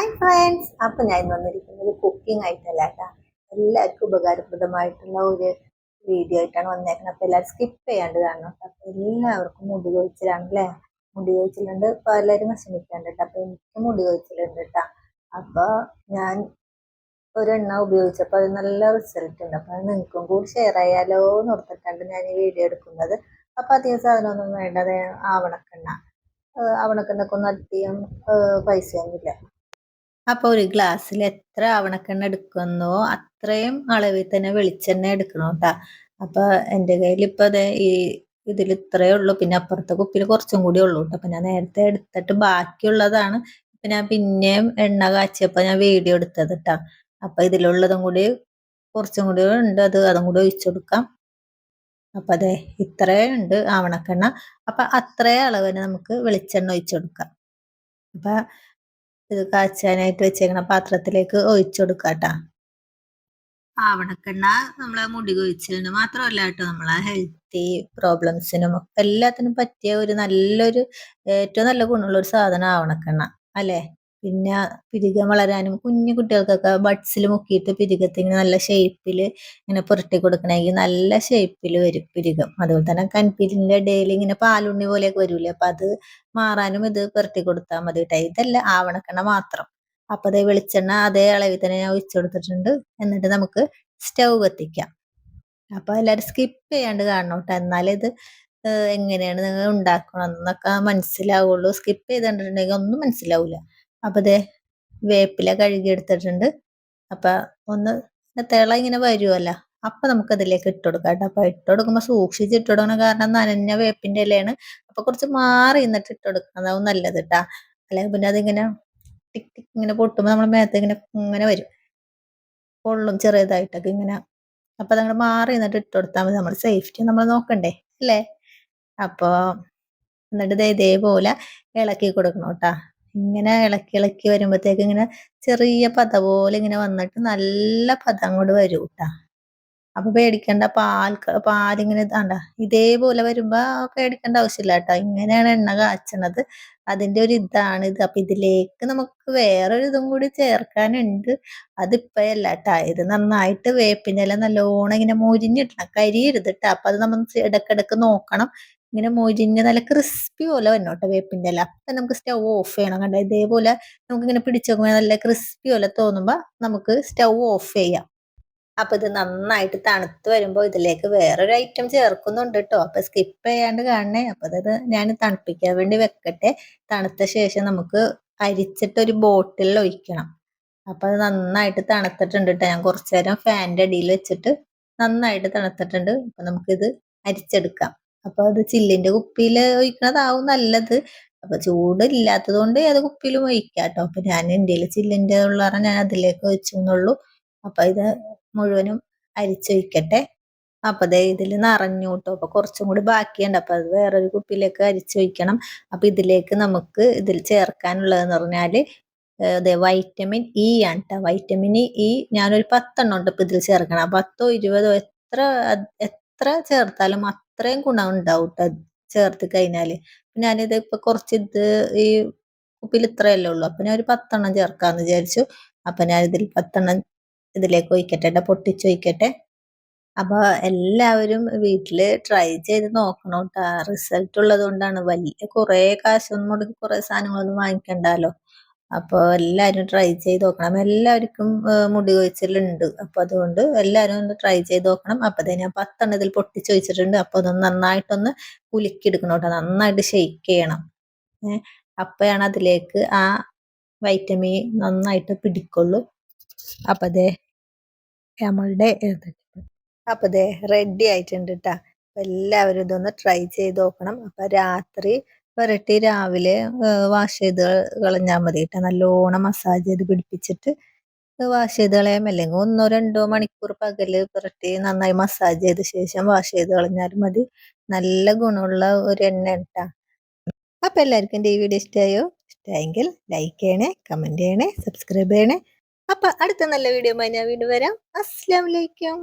Hi friends അപ്പം ഞാൻ വന്നിരിക്കുന്നത് കുക്കിംഗ് ആയിട്ടല്ല കേട്ടോ. എല്ലാവർക്കും ഉപകാരപ്രദമായിട്ടുള്ള ഒരു വീഡിയോ ആയിട്ടാണ് വന്നേക്കുന്നത്. അപ്പം എല്ലാവരും സ്കിപ്പ് ചെയ്യാണ്ട് കാണണം അപ്പം എല്ലാവർക്കും മുടി കൊഴിച്ചിലാണ് അല്ലേ? മുടി കൊഴിച്ചിലുണ്ട്. പലരും വിഷമിക്കാണ്ട് കേട്ടോ. അപ്പം എനിക്ക് മുടി കൊഴിച്ചിലുണ്ട് കേട്ടോ. അപ്പോൾ ഞാൻ ഒരെണ്ണ ഉപയോഗിച്ചപ്പോൾ അത് നല്ല റിസൾട്ട് ഉണ്ട്. അപ്പോൾ അത് നിങ്ങൾക്കും കൂടി ഷെയർ ചെയ്യാലോ എന്ന് ഓർത്തിട്ടാണ് ഞാൻ ഈ വീഡിയോ എടുക്കുന്നത്. അപ്പോൾ അധികം സാധനമൊന്നും വേണ്ടത് ആവണക്കെണ്ണ. ആവണക്കെണ്ണക്കൊന്നും അധികം പൈസയൊന്നുമില്ല. അപ്പോൾ ഒരു ഗ്ലാസ്സിൽ എത്ര ആവണക്കെണ്ണ എടുക്കുന്നോ അത്രയും അളവിൽ തന്നെ വെളിച്ചെണ്ണ എടുക്കണം കേട്ടോ. അപ്പോൾ എന്റെ കയ്യിൽ ഇപ്പോൾ അതെ ഈ ഇതിൽ ഇത്രയേ ഉള്ളൂ. പിന്നെ അപ്പുറത്തെ കുപ്പിയിൽ കുറച്ചും കൂടി ഉള്ളൂ കേട്ടോ. അപ്പം ഞാൻ നേരത്തെ എടുത്തിട്ട് ബാക്കിയുള്ളതാണ്. ഇപ്പം ഞാൻ പിന്നെയും എണ്ണ കാച്ചിയപ്പോൾ ഞാൻ വീഡിയോ എടുത്തത് കേട്ടോ. അപ്പം ഇതിലുള്ളതും കൂടി കുറച്ചും കൂടി ഉണ്ട്. അത് അതും കൂടി ഒഴിച്ചു കൊടുക്കാം. അപ്പം അതെ ഇത്രയേ ഉണ്ട് ആവണക്കെണ്ണ അപ്പൊ അത്രേ അളവ് അളവിന് നമുക്ക് വെളിച്ചെണ്ണ ഒഴിച്ചു കൊടുക്കാം. അപ്പം ഇത് കാച്ചാനായിട്ട് വെച്ചേക്കണ പാത്രത്തിലേക്ക് ഒഴിച്ചു കൊടുക്കാട്ടാ. ആവണക്കെണ്ണ നമ്മളെ മുടി കൊഴിച്ചിലിന് മാത്രമല്ല കേട്ടോ നമ്മളെ ഹെൽത്തി പ്രോബ്ലംസിനും എല്ലാത്തിനും പറ്റിയ ഒരു നല്ലൊരു ഏറ്റവും നല്ല ഗുണമുള്ള ഒരു സാധനം ആവണക്കെണ്ണ അല്ലേ? പിന്നെ പിരികം വളരാനും കുഞ്ഞു കുട്ടികൾക്കൊക്കെ ബഡ്സിൽ മുക്കിയിട്ട് പിരികത്തിന് നല്ല ഷേപ്പിൽ ഇങ്ങനെ പുരട്ടി കൊടുക്കണമെങ്കിൽ നല്ല ഷേപ്പിൽ വരും പിരികം അതുപോലെ തന്നെ കൺപീലിന്റെ ഇടയിൽ ഇങ്ങനെ പാലുണ്ണി പോലെയൊക്കെ വരൂലേ? അപ്പം അത് മാറാനും ഇത് പുരട്ടി കൊടുത്താൽ മതി കേട്ടോ ഇതല്ല ആവണക്കെണ്ണ മാത്രം. അപ്പം അതേ വെളിച്ചെണ്ണ അതേ അളവിൽ തന്നെ ഞാൻ ഒഴിച്ചു കൊടുത്തിട്ടുണ്ട്. എന്നിട്ട് നമുക്ക് സ്റ്റൗ കത്തിക്കാം. അപ്പോൾ എല്ലാവരും സ്കിപ്പ് ചെയ്യാണ്ട് കാണണം കേട്ടോ എന്നാലേ ഇത് എങ്ങനെയാണ് നിങ്ങൾ ഉണ്ടാക്കണം എന്നൊക്കെ മനസ്സിലാവുള്ളൂ. സ്കിപ്പ് ചെയ്തിട്ടുണ്ടെങ്കിൽ ഒന്നും മനസ്സിലാവില്ല അപ്പോൾ ദേ വേപ്പില കഴുകിയെടുത്തിട്ടുണ്ട് അപ്പം ഒന്ന് തിള ഇങ്ങനെ വരുമല്ലോ അപ്പം നമുക്ക് അതിലേക്ക് ഇട്ട് കൊടുക്കാം കേട്ടോ. അപ്പം ഇട്ട് കൊടുക്കുമ്പോൾ സൂക്ഷിച്ച് ഇട്ട് കൊടുക്കണം. കാരണം നനഞ്ഞ വേപ്പിന്റെ ഇലയാണ്. അപ്പം കുറച്ച് മാറി നിന്നിട്ട് ഇട്ട് കൊടുക്കുന്നതാവും നല്ലത് കേട്ടാ. അല്ലെങ്കിൽ പിന്നെ അതിങ്ങനെ ടിക് ടിക് ഇങ്ങനെ പൊട്ടുമ്പോൾ നമ്മുടെ മേത്ത് ഇങ്ങനെ ഇങ്ങനെ വരും. പൊള്ളും ചെറിയതായിട്ടൊക്കെ ഇങ്ങനെ. അപ്പം അതങ്ങനെ മാറി നിന്നിട്ട് ഇട്ട് കൊടുത്താൽ മതി. നമ്മൾ സേഫ്റ്റി നമ്മൾ നോക്കണ്ടേ. അല്ലേ? അപ്പോൾ എന്നിട്ട് ഇതേപോലെ ഇളക്കി കൊടുക്കണം കേട്ടോ. ഇങ്ങനെ ഇളക്കി ഇളക്കി വരുമ്പോഴത്തേക്ക് ഇങ്ങനെ ചെറിയ പത പോലെ ഇങ്ങനെ വന്നിട്ട് നല്ല പത അങ്ങോട്ട് വരും കേട്ടാ അപ്പൊ പേടിക്കണ്ട പാൽ പാലിങ്ങനെ ആണ്ട ഇതേപോലെ വരുമ്പോ പേടിക്കേണ്ട ആവശ്യമില്ല കേട്ടോ ഇങ്ങനെയാണ് എണ്ണ കാച്ചണത്. അതിന്റെ ഒരു ഇതാണ് ഇത്. അപ്പൊ ഇതിലേക്ക് നമുക്ക് വേറൊരു ഇതും കൂടി ചേർക്കാനുണ്ട്. അതിപ്പോഴല്ല കേട്ടാ ഇത് നന്നായിട്ട് വേപ്പിന്റെ ഇല നല്ലോണം ഇങ്ങനെ മുരിഞ്ഞിട്ടണം കരിയരുത് കേട്ടോ അപ്പൊ അത് നമ്മൾ ഇടക്കിടക്ക് നോക്കണം. ഇങ്ങനെ മൊരിഞ്ഞ് നല്ല ക്രിസ്പി പോലെ വന്നോട്ടെ വേപ്പിന്റെ അപ്പൊ നമുക്ക് സ്റ്റൗ ഓഫ് ചെയ്യണം കണ്ടോ? ഇതേപോലെ നമുക്ക് ഇങ്ങനെ പിടിച്ചു നോക്കുമ്പോൾ നല്ല ക്രിസ്പി പോലെ തോന്നുമ്പോ നമുക്ക് സ്റ്റൗ ഓഫ് ചെയ്യാം. അപ്പൊ ഇത് നന്നായിട്ട് തണുത്ത് വരുമ്പോൾ ഇതിലേക്ക് വേറൊരു ഐറ്റം ചേർക്കുന്നുണ്ട് കേട്ടോ അപ്പൊ സ്കിപ്പ് ചെയ്യാണ്ട് കാണണേ. അപ്പൊ അത് ഞാൻ തണുപ്പിക്കാൻ വേണ്ടി വെക്കട്ടെ. തണുത്ത ശേഷം നമുക്ക് അരിച്ചിട്ട് ഒരു ബോട്ടിലിൽ ഒഴിക്കണം. അപ്പൊ അത് നന്നായിട്ട് തണുത്തിട്ടുണ്ട് കേട്ടോ ഞാൻ കുറച്ചു നേരം ഫാനിന്റെ അടിയിൽ വെച്ചിട്ട് നന്നായിട്ട് തണുത്തിട്ടുണ്ട്. അപ്പൊ നമുക്കിത് അരിച്ചെടുക്കാം. അപ്പൊ അത് ചില്ലിന്റെ കുപ്പിയിൽ ഒഴിക്കണതാവും നല്ലത്. അപ്പൊ ചൂട് ഇല്ലാത്തത് കൊണ്ട് ഏത് കുപ്പിയിലും ഒഴിക്കാട്ടോ. അപ്പൊ ഞാൻ ഇന്ത്യയിൽ ചില്ലിന്റെ ഉള്ള ഞാൻ അതിലേക്ക് ഒഴിച്ചു എന്നുള്ളൂ അപ്പൊ ഇത് മുഴുവനും അരിച്ചൊഴിക്കട്ടെ അപ്പൊ ദേ ഇതിൽ നിറഞ്ഞു കേട്ടോ അപ്പൊ കുറച്ചും കൂടി ബാക്കിയുണ്ട്. അപ്പൊ അത് വേറൊരു കുപ്പിയിലേക്ക് അരിച്ചൊഴിക്കണം അപ്പൊ ഇതിലേക്ക് നമുക്ക് ഇതിൽ ചേർക്കാനുള്ളതെന്ന് പറഞ്ഞാൽ അതെ വൈറ്റമിൻ ഇ ആണ് കേട്ടോ വൈറ്റമിൻ ഇ ഞാനൊരു പത്തെണ്ണം ഉണ്ട് ഇപ്പൊ ഇതിൽ ചേർക്കണം. പത്തോ ഇരുപതോ എത്ര എത്ര ചേർത്താലും അത്രയും ഗുണം ഉണ്ടാവും കേട്ടോ ചേർത്ത് കഴിഞ്ഞാൽ. ഞാനിത് ഇപ്പൊ കുറച്ച് ഇത് ഈ ഉപ്പിൽ ഇത്രയല്ലേ ഉള്ളൂ. അപ്പൊ ഞാൻ ഒരു പത്തെണ്ണം ചേർക്കാന്ന് വിചാരിച്ചു. അപ്പൊ ഞാൻ ഇതിൽ പത്തെണ്ണം ഇതിലേക്ക് ഒഴിക്കട്ടെ പൊട്ടിച്ച് ഒഴിക്കട്ടെ. അപ്പൊ എല്ലാവരും വീട്ടിൽ ട്രൈ ചെയ്ത് നോക്കണം കേട്ടോ റിസൾട്ട് ഉള്ളത് കൊണ്ടാണ് വലിയ കുറെ കാശൊന്നും മുടക്കി കുറെ സാധനങ്ങളൊന്നും വാങ്ങിക്കണ്ടല്ലോ അപ്പോൾ എല്ലാവരും ട്രൈ ചെയ്ത് നോക്കണം. എല്ലാവർക്കും മുടി കൊഴിച്ചിലുണ്ട്. അപ്പോൾ അതുകൊണ്ട് എല്ലാവരും ഒന്ന് ട്രൈ ചെയ്ത് നോക്കണം. അപ്പോൾ തന്നെ ഞാൻ പത്തെണ്ണം ഇതിൽ പൊട്ടിച്ച് വെച്ചിട്ടുണ്ട്. അപ്പോൾ അതൊന്ന് നന്നായിട്ടൊന്ന് കുലുക്കിയെടുക്കണം കേട്ടോ. നന്നായിട്ട് ഷെയ്ക്ക് ചെയ്യണം. അപ്പോഴാണ് അതിലേക്ക് ആ വൈറ്റമിൻ നന്നായിട്ട് പിടിക്കുള്ളൂ. അപ്പം അതേ നമ്മളുടെ അപ്പം അതെ റെഡി ആയിട്ടുണ്ട് കേട്ടോ എല്ലാവരും ഇതൊന്ന് ട്രൈ ചെയ്ത് നോക്കണം. അപ്പം രാത്രി പുരട്ടി രാവിലെ വാഷ് ചെയ്ത് കളഞ്ഞാൽ മതി കേട്ടോ നല്ലോണം മസാജ് ചെയ്ത് പിടിപ്പിച്ചിട്ട് വാഷ് ചെയ്ത് കളയാം. അല്ലെങ്കിൽ ഒന്നോ രണ്ടോ മണിക്കൂർ പകൽ പുരട്ടി നന്നായി മസാജ് ചെയ്ത ശേഷം വാഷ് ചെയ്ത് കളഞ്ഞാലും മതി. നല്ല ഗുണമുള്ള ഒരു എണ്ണ കേട്ടാ അപ്പൊ എല്ലാവർക്കും എന്റെ ഈ വീഡിയോ ഇഷ്ടമായോ ഇഷ്ടമായെങ്കിൽ ലൈക്ക് ചെയ്യണേ കമന്റ് ചെയ്യണേ സബ്സ്ക്രൈബ് ചെയ്യണേ. അപ്പൊ അടുത്ത നല്ല വീഡിയോ ഞാൻ വീണ്ടും വരാം. അസ്സാം വലൈക്കും